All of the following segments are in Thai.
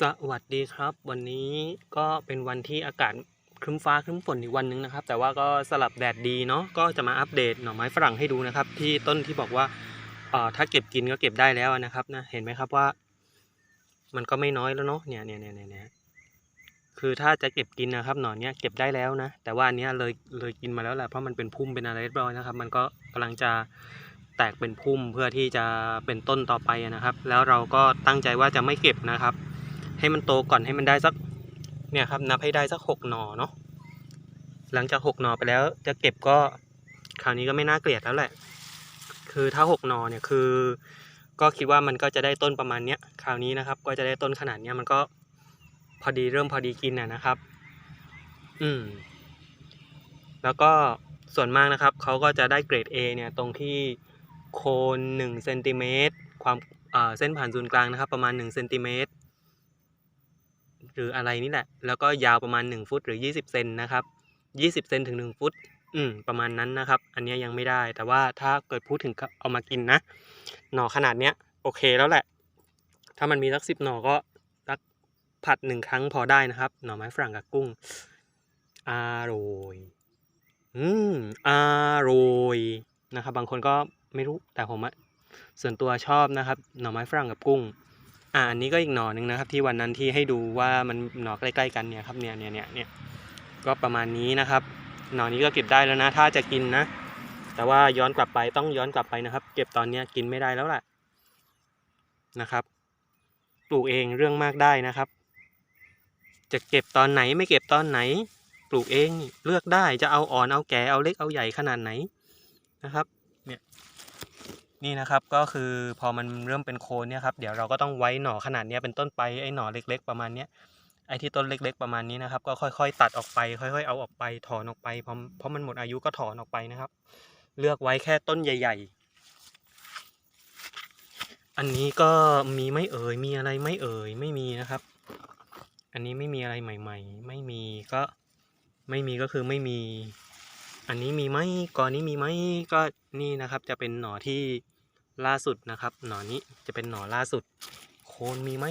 สวัสดีครับ วันนี้ก็เป็นวันที่อากาศครึ้มฟ้าครึ้มฝนอีกวันหนึ่งนะครับ แต่ว่าก็สลับแดดดีเนาะก็จะมาอัปเดตหน่อไม้ฝรั่งให้ดูนะครับ ที่ต้นที่บอกว่าเอ่อถ้าเก็บกินก็เก็บได้แล้วนะครับนะเห็นไหมครับว่า มันก็ไม่น้อยแล้วเนาะเนี่ยเนี่ยเนี่ยเนี่ยคือถ้าจะเก็บกินนะครับหน่อเนี้ยเก็บได้แล้วนะ แต่ว่าอันเนี้ยเลยเลยกินมาแล้วแหละเพราะมันเป็นพุ่มเป็นอะไรเรียบร้อยนะครับ มันก็กำลังจะแตกเป็นพุ่มเพื่อที่จะเป็นต้นต่อไปนะครับ แล้วเราก็ตั้งใจว่าจะไม่เก็บนะครับ ให้มันโตก่อนให้มันได้สักเนี่ยครับนับให้ได้สักหกหนอเนาะหลังจากหกหนอไปแล้วจะเก็บก็คราวนี้ก็ไม่น่าเกลียดแล้วแหละ คือถ้าหกหนอเนี่ยคือ ก็คิดว่ามันก็จะได้ต้นประมาณเนี้ยคราวนี้นะครับ ก็จะได้ต้นขนาดเนี้ยมันก็พอดีเริ่มพอดีกินน่ะนะครับ อืม แล้วก็ส่วนมากนะครับเขาก็จะได้เกรด A เนี่ยตรงที่โคน1เซนติเมตรความเอ่อเส้นผ่านศูนย์กลางนะครับ ประมาณ1เซนติเมตร หรืออะไรนี่แหละ แล้วก็ยาวประมาณ 1 ฟุตหรือ 20 เซนนะครับ 20 เซนถึง 1 ฟุต อืม ประมาณนั้นนะครับ อันนี้ยยังไม่ได้ แต่ว่าถ้าเกิดพูดถึงเอามากินนะ หน่อขนาดเนี้ยโอเคแล้วแหละ ถ้ามันมีสักสิบหน่อก็สักผัดหนึ่งครั้งพอได้นะครับ หน่อไม้ฝรั่งกับกุ้ง อร่อย อืม อร่อยนะครับ บางคนก็ไม่รู้ แต่ผมอะส่วนตัวชอบนะครับ หน่อไม้ฝรั่งกับกุ้ง อ่าอันนี้ก็อีกหน่อหนึ่งนะครับ ที่วันนั้นที่ให้ดูว่ามันหน่อใกล้ๆกันเนี่ยครับเนี่ยเนี่ยเนี่ยเนี่ยก็ประมาณนี้นะครับ หน่อนี้ก็เก็บได้แล้วนะ ถ้าจะกินนะ แต่ว่าย้อนกลับไปต้องย้อนกลับไปนะครับ เก็บตอนเนี้ยกินไม่ได้แล้วแหละนะครับ ปลูกเองเรื่องมากได้นะครับ จะเก็บตอนไหนไม่เก็บตอนไหน ปลูกเองเลือกได้จะเอาอ่อนเอาแก่เอาเล็กเอาใหญ่ขนาดไหนนะครับ เนี่ย นี่นะครับก็คือพอมันเริ่มเป็นโคนเนี่ยครับเดี๋ยวเราก็ต้องไว้หน่อขนาดนี้เป็นต้นไปไอ้หน่อเล็ก ๆ ประมาณเนี้ยไอ้ที่ต้นเล็ก ๆ ประมาณนี้นะครับ ก็ค่อย ๆ ตัดออกไป ค่อย ๆ เอาออกไปถอนออกไปเพราะเพราะมันหมดอายุก็ถอนออกไปนะครับ เลือกไว้แค่ต้นใหญ่ ๆ อันนี้ก็มีไม่เอ่ยมีอะไรไม่เอ่ยไม่มีนะครับ อันนี้ไม่มีอะไรใหม่ ๆ ไม่มีก็ไม่มีก็คือไม่มี อันนี้มีไหมก่อนนี้มีไหมก็นี่นะครับ จะเป็นหน่อที่ล่าสุดนะครับ หน่อนี้จะเป็นหน่อล่าสุด โคนมีไหม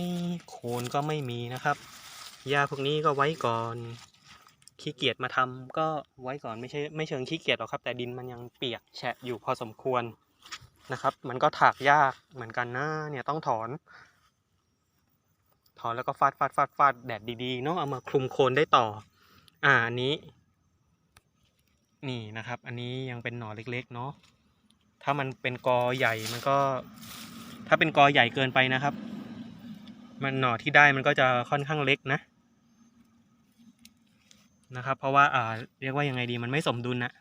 โคนก็ไม่มีนะครับหญ้าพวกนี้ก็ไว้ก่อนขี้เกียจมาทำก็ไว้ก่อนไม่ใช่ไม่เชิงขี้เกียจหรอกครับ แต่ดินมันยังเปียกแฉะอยู่พอสมควรนะครับ มันก็ถากยากเหมือนกันนะเนี่ยต้องถอน ถอนแล้วก็ฟาดฟาดฟาดฟาดแดดดีๆเนาะเอามาคลุมโคนได้ต่อ อ่าอันนี้ นี่นะครับ อันนี้ยังเป็นหน่อเล็กๆเนาะถ้ามันเป็นกอใหญ่มันก็ ถ้าเป็นกอใหญ่เกินไปนะครับ มันหน่อที่ได้มันก็จะค่อนข้างเล็กนะนะครับ เพราะว่าอ่าเรียกว่ายังไงดีมันไม่สมดุลนะ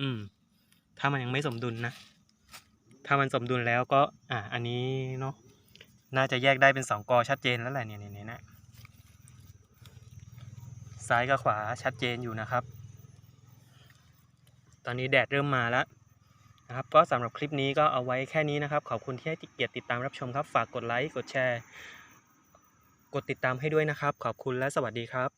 อืม ถ้ามันยังไม่สมดุลนะถ้ามันสมดุลแล้วก็ อ่า อันนี้เนาะน่าจะแยกได้เป็นสองกอชัดเจนแล้วแหละเนี่ยเนี่ยเนี่ยนะซ้ายกับขวาชัดเจนอยู่นะครับ ตอนนี้แดดเริ่มมาแล้วนะครับก็สำหรับคลิปนี้ก็เอาไว้แค่นี้นะครับ ขอบคุณที่ให้เกียรติติดตามรับชมครับ ฝากกดไลค์ กดแชร์ กดติดตามให้ด้วยนะครับ ขอบคุณและสวัสดีครับ